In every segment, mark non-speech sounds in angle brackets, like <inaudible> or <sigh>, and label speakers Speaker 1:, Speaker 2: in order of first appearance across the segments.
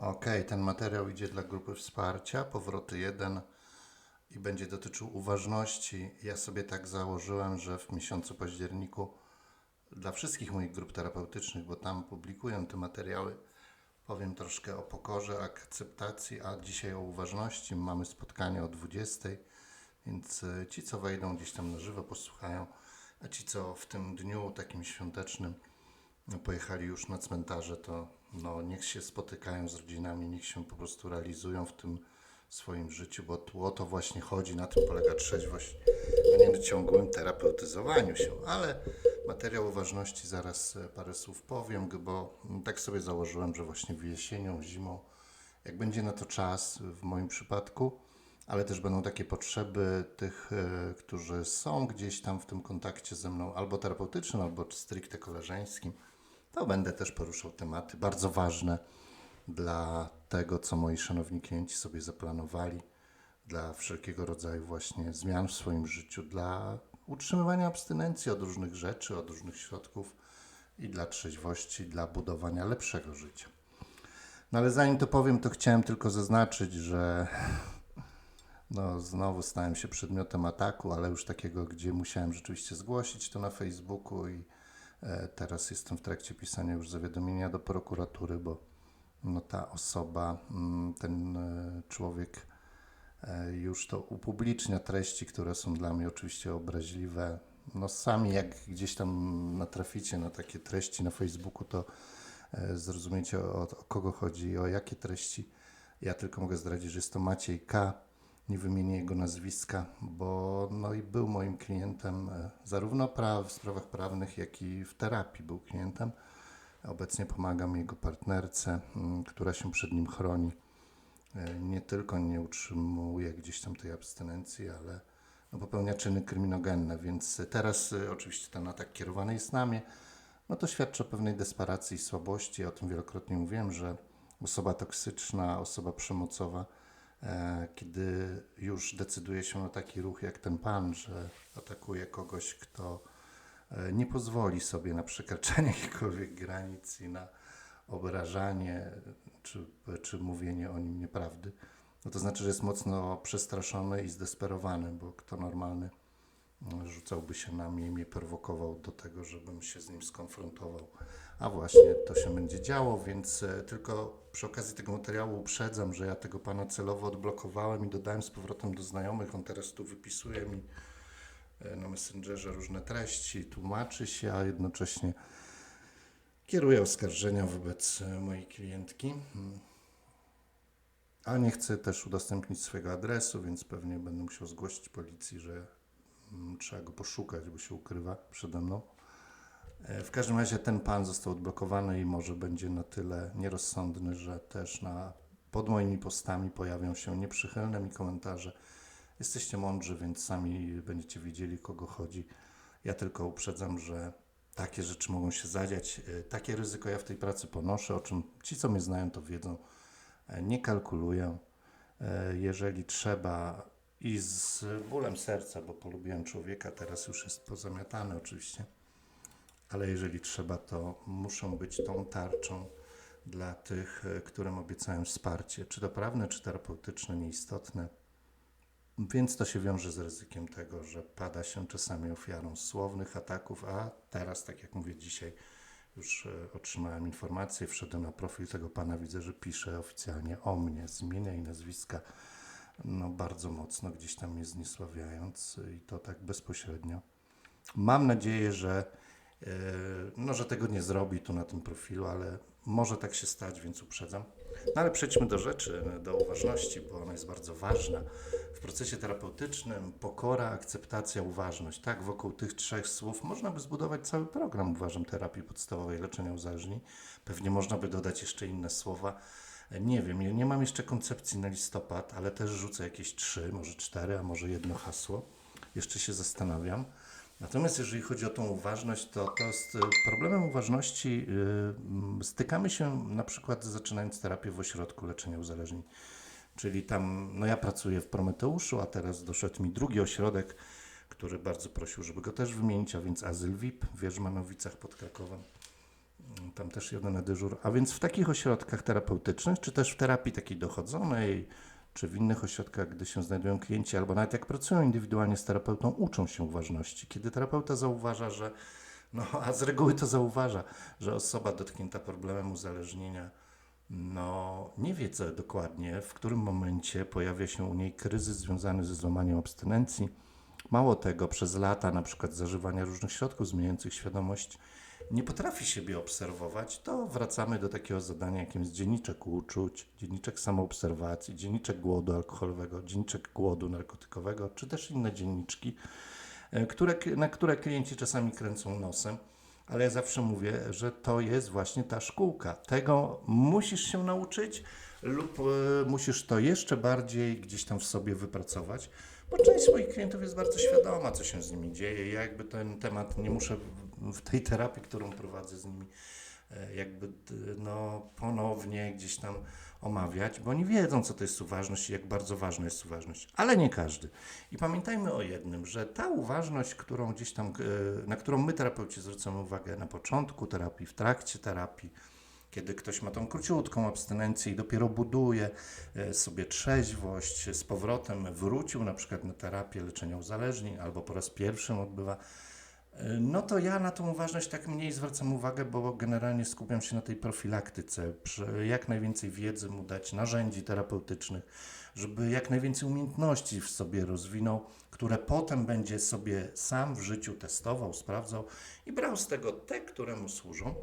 Speaker 1: Okej, ten materiał idzie dla grupy wsparcia, powroty 1 i będzie dotyczył uważności. Ja sobie tak założyłem, że w miesiącu październiku dla wszystkich moich grup terapeutycznych, bo tam publikuję te materiały, powiem troszkę o pokorze, akceptacji, a dzisiaj o uważności. Mamy spotkanie o 20, więc e, ci, co wejdą gdzieś tam na żywo, posłuchają, a ci, co w tym dniu takim świątecznym no, pojechali już na cmentarze, to no, niech się spotykają z rodzinami, niech się po prostu realizują w tym swoim życiu, bo tu o to właśnie chodzi, na tym polega trzeźwość, a nie na ciągłym terapeutyzowaniu się. Ale materiał ważności zaraz e, parę słów powiem, bo tak sobie założyłem, że właśnie w jesienią, zimą, jak będzie na to czas, w moim przypadku, ale też będą takie potrzeby tych, e, którzy są gdzieś tam w tym kontakcie ze mną, albo terapeutycznym, albo stricte koleżeńskim, to będę też poruszał tematy bardzo ważne dla tego, co moi szanowni klienci sobie zaplanowali, dla wszelkiego rodzaju właśnie zmian w swoim życiu, dla utrzymywania abstynencji od różnych rzeczy, od różnych środków i dla trzeźwości, dla budowania lepszego życia. No ale zanim to powiem, to chciałem tylko zaznaczyć, że no, znowu stałem się przedmiotem ataku, ale już takiego, gdzie musiałem rzeczywiście zgłosić to na Facebooku i teraz jestem w trakcie pisania już zawiadomienia do prokuratury, bo no, ta osoba, mm, ten e, człowiek e, już to upublicznia treści, które są dla mnie oczywiście obraźliwe. No sami jak gdzieś tam natraficie na takie treści na Facebooku, to e, zrozumiecie o, o kogo chodzi i o jakie treści. Ja tylko mogę zdradzić, że jest to Maciej K. Nie wymienię jego nazwiska, bo no i był moim klientem e, zarówno w sprawach prawnych, jak i w terapii był klientem. Obecnie pomagam jego partnerce, mm, która się przed nim chroni. E, Nie tylko nie utrzymuje gdzieś tam tej abstynencji, ale no, popełnia czyny kryminogenne, więc teraz e, oczywiście ten atak kierowany jest na mnie. No to świadczy o pewnej desperacji i słabości. O tym wielokrotnie mówiłem, że osoba toksyczna, osoba przemocowa, kiedy już decyduje się na taki ruch jak ten pan, że atakuje kogoś, kto e, nie pozwoli sobie na przekraczanie <laughs> jakichkolwiek granic i na obrażanie czy, czy mówienie o nim nieprawdy, no to znaczy, że jest mocno przestraszony i zdesperowany, bo kto normalny no, rzucałby się na mnie i mnie prowokował do tego, żebym się z nim skonfrontował. A właśnie to się będzie działo, więc e, tylko przy okazji tego materiału uprzedzam, że ja tego pana celowo odblokowałem i dodałem z powrotem do znajomych. On teraz tu wypisuje mi e, na Messengerze różne treści, tłumaczy się, a jednocześnie kieruje oskarżenia wobec e, mojej klientki. Mm. A nie chcę też udostępnić swojego adresu, więc pewnie będę musiał zgłosić policji, że mm, trzeba go poszukać, bo się ukrywa przede mną. E, W każdym razie ten pan został odblokowany i może będzie na tyle nierozsądny, że też na, pod moimi postami pojawią się nieprzychylne mi komentarze. Jesteście mądrzy, więc sami będziecie wiedzieli, kogo chodzi. Ja tylko uprzedzam, że takie rzeczy mogą się zadziać. E, Takie ryzyko ja w tej pracy ponoszę, o czym ci, co mnie znają, to wiedzą. E, Nie kalkuluję. Jeżeli trzeba i z bólem serca, bo polubiłem człowieka, teraz już jest pozamiatany oczywiście, ale jeżeli trzeba, to muszą być tą tarczą dla tych, e, którym obiecałem wsparcie, czy to prawne, czy terapeutyczne, nieistotne. Więc to się wiąże z ryzykiem tego, że pada się czasami ofiarą słownych ataków, a teraz, tak jak mówię dzisiaj, już e, otrzymałem informację, wszedłem na profil tego pana, widzę, że pisze oficjalnie o mnie, z imienia i nazwiska, no bardzo mocno gdzieś tam mnie zniesławiając i to tak bezpośrednio. Mam nadzieję, że, no, że tego nie zrobi tu na tym profilu, ale może tak się stać, więc uprzedzam. No ale przejdźmy do rzeczy, do uważności, bo ona jest bardzo ważna. W procesie terapeutycznym pokora, akceptacja, uważność. Tak, wokół tych trzech słów można by zbudować cały program, uważam, terapii podstawowej leczenia uzależnień. Pewnie można by dodać jeszcze inne słowa. Nie wiem, ja nie mam jeszcze koncepcji na listopad, ale też rzucę jakieś trzy, może cztery, a może jedno hasło. Jeszcze się zastanawiam. Natomiast jeżeli chodzi o tą uważność, to, to z problemem uważności y, mm, stykamy się na przykład zaczynając terapię w ośrodku leczenia uzależnień. Czyli tam, no ja pracuję w Prometeuszu, a teraz doszedł mi drugi ośrodek, który bardzo prosił, żeby go też wymienić, a więc Azyl VIP w Wierzmanowicach pod Krakowem. Tam też jeden dyżur. A więc w takich ośrodkach terapeutycznych, czy też w terapii takiej dochodzonej, czy w innych ośrodkach, gdy się znajdują klienci, albo nawet jak pracują indywidualnie z terapeutą, uczą się uważności. Kiedy terapeuta zauważa, że, no a z reguły to zauważa, że osoba dotknięta problemem uzależnienia, no nie wie co dokładnie, w którym momencie pojawia się u niej kryzys związany ze złamaniem abstynencji. Mało tego, przez lata na przykład zażywania różnych środków zmieniających świadomość, nie potrafi siebie obserwować, to wracamy do takiego zadania, jakim jest dzienniczek uczuć, dzienniczek samoobserwacji, dzienniczek głodu alkoholowego, dzienniczek głodu narkotykowego, czy też inne dzienniczki, e, które, na które klienci czasami kręcą nosem. Ale ja zawsze mówię, że to jest właśnie ta szkółka. Tego musisz się nauczyć lub e, musisz to jeszcze bardziej gdzieś tam w sobie wypracować, bo część swoich klientów jest bardzo świadoma, co się z nimi dzieje. Ja jakby ten temat nie muszę w- tej terapii, którą prowadzę z nimi, e, jakby no, ponownie gdzieś tam omawiać, bo oni wiedzą, co to jest uważność i jak bardzo ważna jest uważność, ale nie każdy. I pamiętajmy o jednym, że ta uważność, którą gdzieś tam, e, na którą my terapeuci zwracamy uwagę na początku terapii, w trakcie terapii, kiedy ktoś ma tą króciutką abstynencję i dopiero buduje e, sobie trzeźwość, z powrotem wrócił na przykład na terapię leczenia uzależnień albo po raz pierwszy odbywa no to ja na tą uważność tak mniej zwracam uwagę, bo generalnie skupiam się na tej profilaktyce, jak najwięcej wiedzy mu dać, narzędzi terapeutycznych, żeby jak najwięcej umiejętności w sobie rozwinął, które potem będzie sobie sam w życiu testował, sprawdzał i brał z tego te, które mu służą.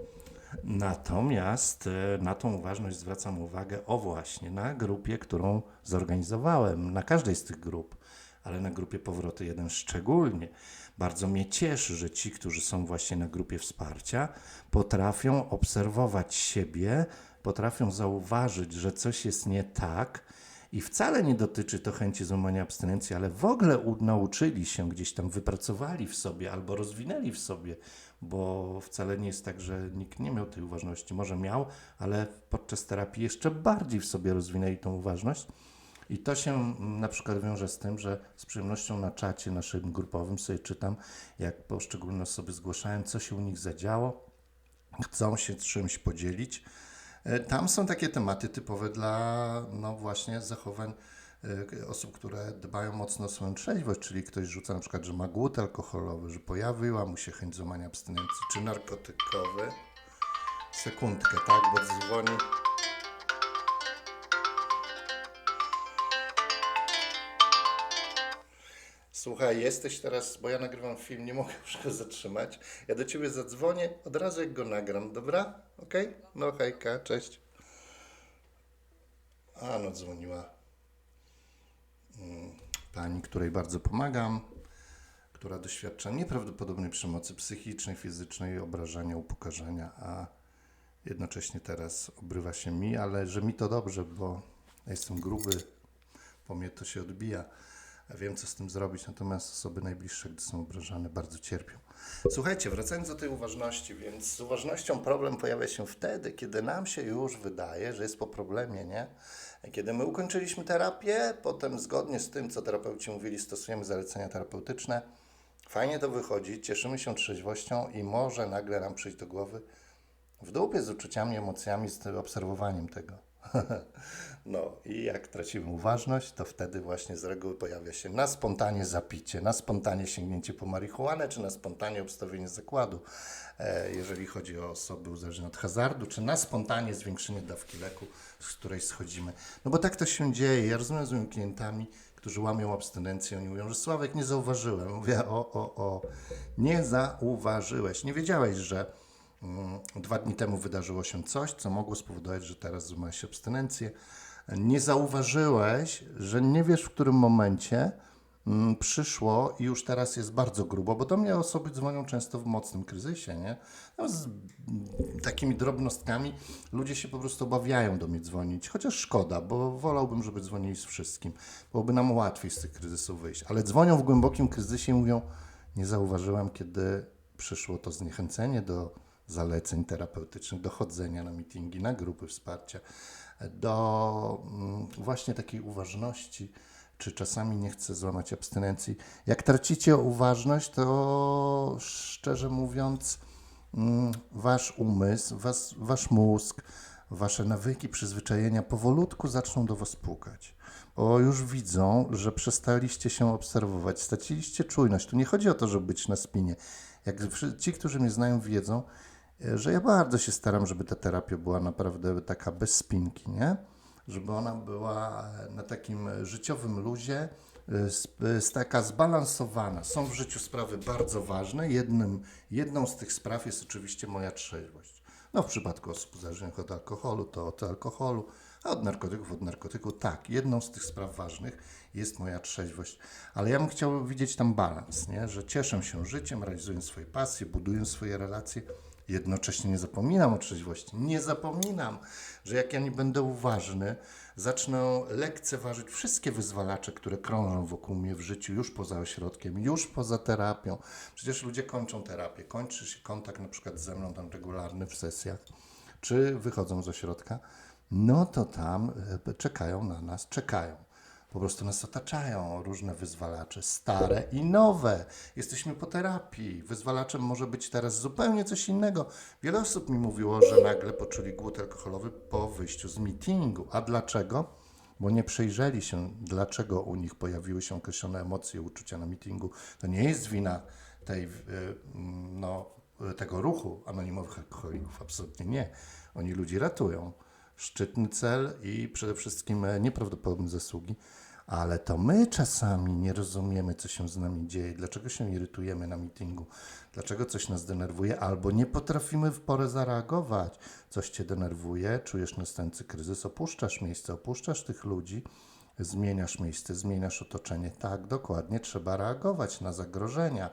Speaker 1: Natomiast e, na tą uważność zwracam uwagę, o właśnie, na grupie, którą zorganizowałem, na każdej z tych grup, ale na grupie Powroty 1 szczególnie. Bardzo mnie cieszy, że ci, którzy są właśnie na grupie wsparcia, potrafią obserwować siebie, potrafią zauważyć, że coś jest nie tak. I wcale nie dotyczy to chęci złamania abstynencji, ale w ogóle nauczyli się gdzieś tam, wypracowali w sobie albo rozwinęli w sobie, bo wcale nie jest tak, że nikt nie miał tej uważności. Może miał, ale podczas terapii jeszcze bardziej w sobie rozwinęli tą uważność. I to się mm, na przykład wiąże z tym, że z przyjemnością na czacie naszym grupowym sobie czytam, jak poszczególne osoby zgłaszają, co się u nich zadziało, chcą się czymś podzielić. E, Tam są takie tematy typowe dla, no właśnie, zachowań e, osób, które dbają mocno o swoją trzeźwość, czyli ktoś rzuca na przykład, że ma głód alkoholowy, że pojawiła mu się chęć złamania abstynencji, czy narkotykowy. Sekundkę, tak, bo dzwoni. Słuchaj, jesteś teraz, bo ja nagrywam film, nie mogę <laughs> już go zatrzymać. Ja do ciebie zadzwonię od razu, jak go nagram, dobra? Okej? No hejka, cześć. A, no dzwoniła mm, pani, której bardzo pomagam, która doświadcza nieprawdopodobnej przemocy psychicznej, fizycznej, obrażania, upokarzenia, a jednocześnie teraz obrywa się mi, ale że mi to dobrze, bo ja jestem gruby, po mnie to się odbija. Ja wiem, co z tym zrobić, natomiast osoby najbliższe, gdy są obrażane, bardzo cierpią. Słuchajcie, wracając do tej uważności, więc z uważnością problem pojawia się wtedy, kiedy nam się już wydaje, że jest po problemie, nie? Kiedy my ukończyliśmy terapię, potem zgodnie z tym, co terapeuci mówili, stosujemy zalecenia terapeutyczne, fajnie to wychodzi, cieszymy się trzeźwością i może nagle nam przyjść do głowy w dupie z uczuciami, emocjami, z obserwowaniem tego. No i jak tracimy uważność, to wtedy właśnie z reguły pojawia się na spontanie zapicie, na spontanie sięgnięcie po marihuanę, czy na spontanie obstawienie zakładu, e, jeżeli chodzi o osoby uzależnione od hazardu, czy na spontanie zwiększenie dawki leku, z której schodzimy. No bo tak to się dzieje. Ja rozmawiam z moimi klientami, którzy łamią abstynencję i mówią, że Sławek, nie zauważyłem. Mówię, o, o, o, nie zauważyłeś, nie wiedziałeś, że Dwa dni temu wydarzyło się coś, co mogło spowodować, że teraz złamałeś abstynencję. Nie zauważyłeś, że nie wiesz, w którym momencie mm, przyszło i już teraz jest bardzo grubo, bo do mnie osoby dzwonią często w mocnym kryzysie, nie? No, z mm, takimi drobnostkami ludzie się po prostu obawiają do mnie dzwonić, chociaż szkoda, bo wolałbym, żeby dzwonili z wszystkim. Byłoby nam łatwiej z tych kryzysów wyjść. Ale dzwonią w głębokim kryzysie i mówią, nie zauważyłam, kiedy przyszło to zniechęcenie do zaleceń terapeutycznych, do chodzenia na mityngi, na grupy wsparcia, do mm, właśnie takiej uważności, czy czasami nie chcę złamać abstynencji. Jak tracicie uważność, to szczerze mówiąc, mm, wasz umysł, was, wasz mózg, wasze nawyki, przyzwyczajenia powolutku zaczną do was pukać. Bo już widzą, że przestaliście się obserwować, straciliście czujność. Tu nie chodzi o to, żeby być na spinie. Jak ci, którzy mnie znają, wiedzą, że ja bardzo się staram, żeby ta terapia była naprawdę taka bez spinki, nie? Żeby ona była e, na takim e, życiowym luzie, e, s- taka zbalansowana. Są w życiu sprawy bardzo ważne. Jednym, jedną z tych spraw jest oczywiście moja trzeźwość. No w przypadku osób uzależnionych od alkoholu, to od alkoholu, a od narkotyków, od narkotyku. Tak, jedną z tych spraw ważnych jest moja trzeźwość. Ale ja bym chciał widzieć tam balans, nie? że cieszę się życiem, realizuję swoje pasje, buduję swoje relacje. Jednocześnie nie zapominam o trzeźwości. Nie zapominam, że jak ja nie będę uważny, zacznę lekceważyć wszystkie wyzwalacze, które krążą wokół mnie w życiu, już poza ośrodkiem, już poza terapią. Przecież ludzie kończą terapię, kończy się kontakt na przykład ze mną tam regularny w sesjach, czy wychodzą z ośrodka, no to tam e, czekają na nas, czekają. Po prostu nas otaczają różne wyzwalacze, stare i nowe. Jesteśmy po terapii. Wyzwalaczem może być teraz zupełnie coś innego. Wiele osób mi mówiło, że nagle poczuli głód alkoholowy po wyjściu z meetingu. A dlaczego? Bo nie przejrzeli się, dlaczego u nich pojawiły się określone emocje, uczucia na meetingu. To nie jest wina tej, y, mm, no, tego ruchu anonimowych alkoholików. Absolutnie nie. Oni ludzi ratują szczytny cel i przede wszystkim e, nieprawdopodobne zasługi, ale to my czasami nie rozumiemy, co się z nami dzieje, dlaczego się irytujemy na meetingu, dlaczego coś nas denerwuje, albo nie potrafimy w porę zareagować. Coś cię denerwuje, czujesz następcy kryzys, opuszczasz miejsce, opuszczasz tych ludzi, zmieniasz miejsce, zmieniasz otoczenie. Tak, dokładnie, trzeba reagować na zagrożenia.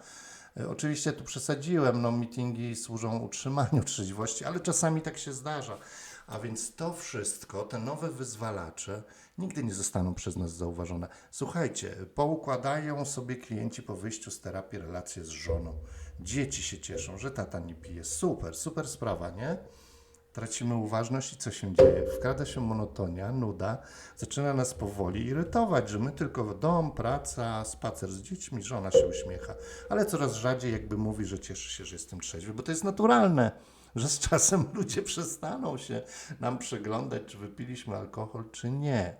Speaker 1: E, Oczywiście tu przesadziłem, no meetingi służą utrzymaniu <laughs> trzeźwości, ale czasami tak się zdarza. A więc to wszystko, te nowe wyzwalacze, nigdy nie zostaną przez nas zauważone. Słuchajcie, poukładają sobie klienci po wyjściu z terapii relacje z żoną. Dzieci się cieszą, że tata nie pije. Super, super sprawa, nie? Tracimy uważność i co się dzieje? Wkrada się monotonia, nuda, zaczyna nas powoli irytować, że my tylko w dom, praca, spacer z dziećmi, żona się uśmiecha, ale coraz rzadziej jakby mówi, że cieszy się, że jestem trzeźwy, bo to jest naturalne, że z czasem <laughs> ludzie przestaną się nam przyglądać, czy wypiliśmy alkohol, czy nie.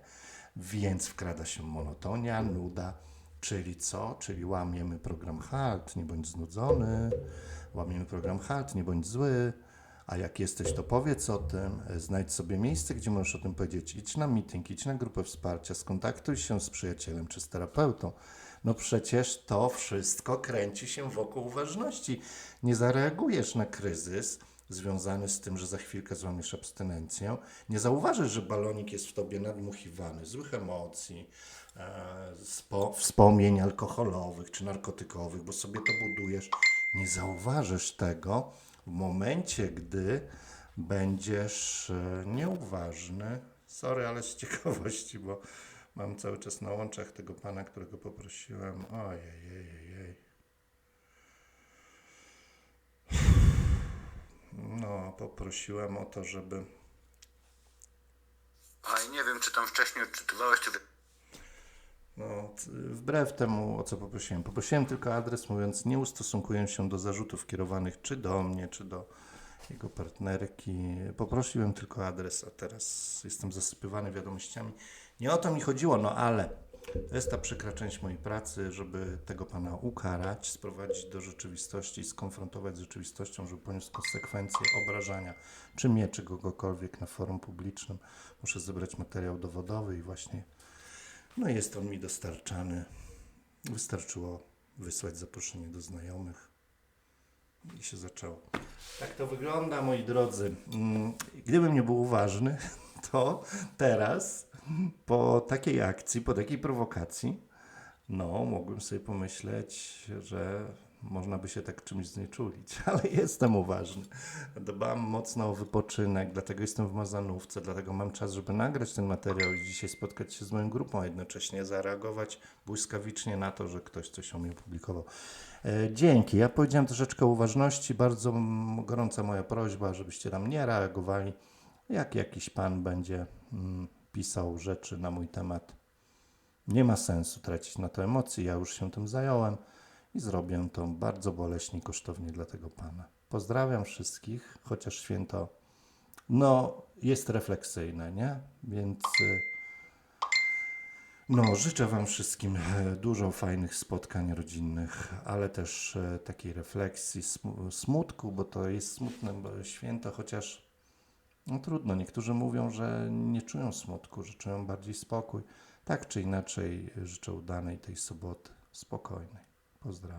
Speaker 1: Więc wkrada się monotonia, nuda, czyli co? Czyli łamiemy program HALT, nie bądź znudzony, łamiemy program HALT, nie bądź zły, a jak jesteś, to powiedz o tym, znajdź sobie miejsce, gdzie możesz o tym powiedzieć. Idź na meeting, idź na grupę wsparcia, skontaktuj się z przyjacielem czy z terapeutą. No przecież to wszystko kręci się wokół uważności. Nie zareagujesz na kryzys związany z tym, że za chwilkę złamiesz abstynencję. Nie zauważysz, że balonik jest w tobie nadmuchiwany, złych emocji, e, spo, wspomnień alkoholowych czy narkotykowych, bo sobie to budujesz. Nie zauważysz tego w momencie, gdy będziesz e, nieuważny. Sorry, ale z ciekawości, bo mam cały czas na łączach tego pana, którego poprosiłem. Ojej, No, poprosiłem o to, żeby
Speaker 2: Ale nie wiem, czy tam wcześniej odczytywałeś, czy...
Speaker 1: No, wbrew temu, o co poprosiłem. Poprosiłem tylko adres, mówiąc, nie ustosunkuję się do zarzutów kierowanych czy do mnie, czy do jego partnerki. Poprosiłem tylko adres, a teraz jestem zasypywany wiadomościami. Nie o to mi chodziło, no ale to jest ta przykra część mojej pracy, żeby tego pana ukarać, sprowadzić do rzeczywistości, skonfrontować z rzeczywistością, żeby poniósł konsekwencje obrażania, czy mnie, czy kogokolwiek na forum publicznym. Muszę zebrać materiał dowodowy i właśnie no jest on mi dostarczany. Wystarczyło wysłać zaproszenie do znajomych i się zaczęło. Tak to wygląda, moi drodzy. Mm, Gdybym nie był uważny, <laughs> to teraz po takiej akcji, po takiej prowokacji, no, mogłem sobie pomyśleć, że można by się tak czymś znieczulić, <laughs> ale jestem uważny. Dbam mocno o wypoczynek, dlatego jestem w Mazanówce, dlatego mam czas, żeby nagrać ten materiał i dzisiaj spotkać się z moją grupą, a jednocześnie zareagować błyskawicznie na to, że ktoś coś o mnie opublikował. E, Dzięki. Ja powiedziałem troszeczkę uważności. Bardzo gorąca moja prośba, żebyście tam nie reagowali, jak jakiś pan będzie mm, pisał rzeczy na mój temat. Nie ma sensu tracić na to emocji. Ja już się tym zająłem i zrobię to bardzo boleśnie kosztownie dla tego pana. Pozdrawiam wszystkich, chociaż święto no, jest refleksyjne, nie? Więc y, no, życzę Wam wszystkim e, dużo fajnych spotkań rodzinnych, ale też e, takiej refleksji, smu- smutku, bo to jest smutne święto, chociaż no trudno. Niektórzy mówią, że nie czują smutku, że czują bardziej spokój. Tak czy inaczej życzę udanej tej soboty, spokojnej. Pozdrawiam.